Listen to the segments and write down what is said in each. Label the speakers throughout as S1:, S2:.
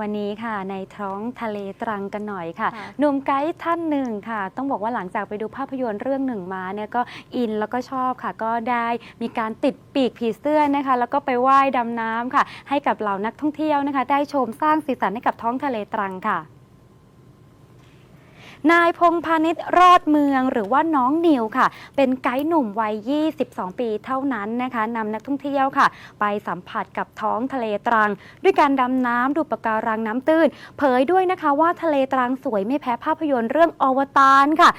S1: วันนี้ค่ะในท้องทะเลตรังกันหน่อยค่ะ
S2: ค่ะ
S1: หนุ่มไกด์ท่านหนึ่งค่ะ ต้องบอกว่าหลังจากไปดูภาพยนตร์เรื่องหนึ่งมาเนี่ยก็อินแล้วก็ชอบค่ะ ก็ได้มีการติดปีกผีเสื้อนะคะ แล้วก็ไปว่ายดำน้ำค่ะ ให้กับเหล่านักท่องเที่ยวนะคะ ได้ชมสร้างสีสันให้กับท้องทะเลตรังค่ะ นายพงพาณิชย์รอดเมืองหรือว่าน้องนิวค่ะ เป็นไกด์หนุ่มวัย 22 ปีเท่านั้นนะคะนำนักท่องเที่ยวค่ะ ไปสัมผัสกับท้องทะเลตรัง ด้วยการดำน้ำดูปะการังน้ำตื้น เผยด้วยนะคะว่าทะเลตรังสวยไม่แพ้ภาพยนตร์เรื่องอวตารค่ะ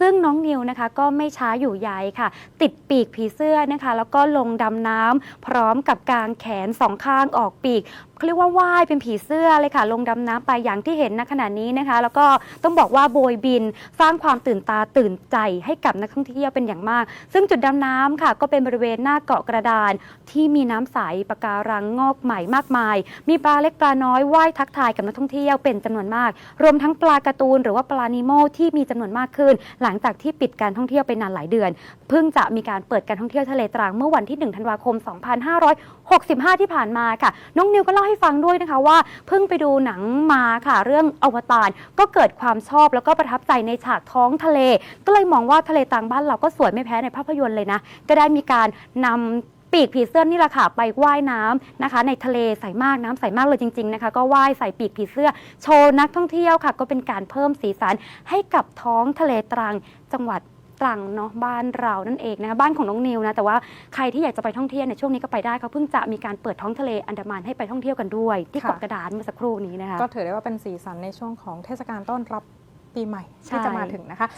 S1: ซึ่งน้องนิวนะคะก็ไม่ช้าอยู่ใยค่ะ ติดปีกผีเสื้อนะคะ แล้วก็ลงดำน้ำพร้อมกับกางแขนสองข้างออกปีกเขาเรียกว่าว่ายเป็นผีเสื้อเลยค่ะ ลงดำน้ำไปอย่างที่เห็นณขณะนี้นะคะ แล้วก็ต้องบอกว่าโบยบินสร้างความตื่นตาตื่นใจให้กับนักท่องเที่ยวเป็นอย่างมาก ซึ่งจุดดำน้ำค่ะ ก็เป็นบริเวณหน้าเกาะกระดาน ที่มีน้ำใสปะการังงอกใหม่มากมาย มีปลาเล็กปลาน้อยว่ายทักทายกับนักท่องเที่ยวเป็นจำนวนมาก รวมทั้งปลาการ์ตูนหรือว่าปลานิโมที่มีจำนวนมากขึ้น หลังจากที่ปิดการท่องเที่ยวไปนานหลายเดือน เพิ่งจะมีการเปิดการท่องเที่ยวทะเลตรังเมื่อวันที่1ธันวาคม 2565 ที่ผ่านมาค่ะน้องนิวก็เล่าให้ฟังด้วยนะคะว่าเพิ่งไปดูหนังมาค่ะเรื่องอวตารก็เกิดความชอบแล้วก็ประทับใจในฉากท้องทะเล ก็เลยมองว่าทะเลตรังบ้านเราก็สวยไม่แพ้ในภาพยนตร์เลยนะ ก็ได้มีการนำปีกผีเสื้อนี่แหละค่ะไปว่ายน้ำนะคะ ในทะเลใสมากน้ำใสมากเลยจริง ๆนะคะ ก็ว่ายใส่ปีกผีเสื้อ โชว์นักท่องเที่ยวค่ะ ก็เป็นการเพิ่มสีสันให้กับท้องทะเลตรังจังหวัด ตรังเนาะบ้านเรานั่นเองนะคะบ้านของน้องนิวนะแต่ว่าใครที่อยากจะไปท่องเที่ยวในช่วงนี้ก็ไปได้เขาเพิ่งจะมีการเปิดท้องทะเลอันดามันให้ไปท่องเที่ยวกันด้วย ที่เกาะกระดานเมื่อสักครู่นี้นะคะ
S2: ก็ถือได้ว่าเป็นสีสันในช่วงของเทศกาลต้อนรับปีใหม่ที่จะมาถึงนะคะ